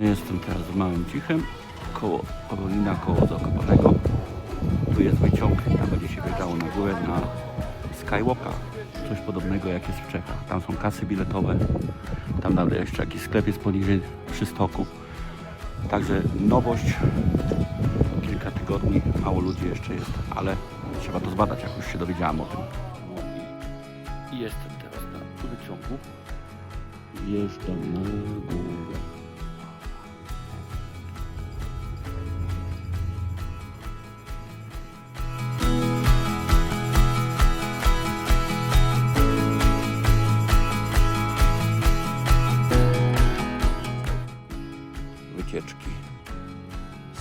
Jestem teraz w Małym Cichem, koło Orlina, koło Zakopanego. Tu jest wyciąg, tam będzie się wjeżdżało na górę na Skywalka. Coś podobnego jak jest w Czechach. Tam są kasy biletowe. Tam dalej jeszcze jakiś sklep jest poniżej przy stoku. Także nowość. Kilka tygodni, mało ludzi jeszcze jest, ale trzeba to zbadać, jak już się dowiedziałem o tym. I, i jestem teraz na wyciągu. Wjeżdżam na górę.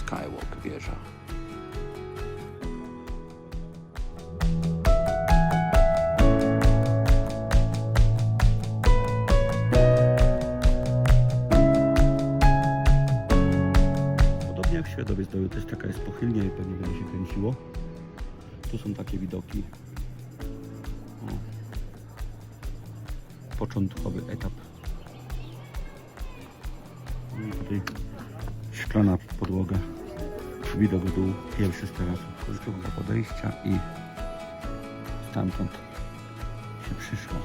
Skywalk wieża. Podobnie jak w Zdrowiu, też taka jest pochylnia i pewnie będzie się kręciło. Tu są takie widoki. Początkowy etap no tutaj szklana podłoga widok był. Pierwszy z tarasów Kolczówka podejścia i stamtąd się przyszło.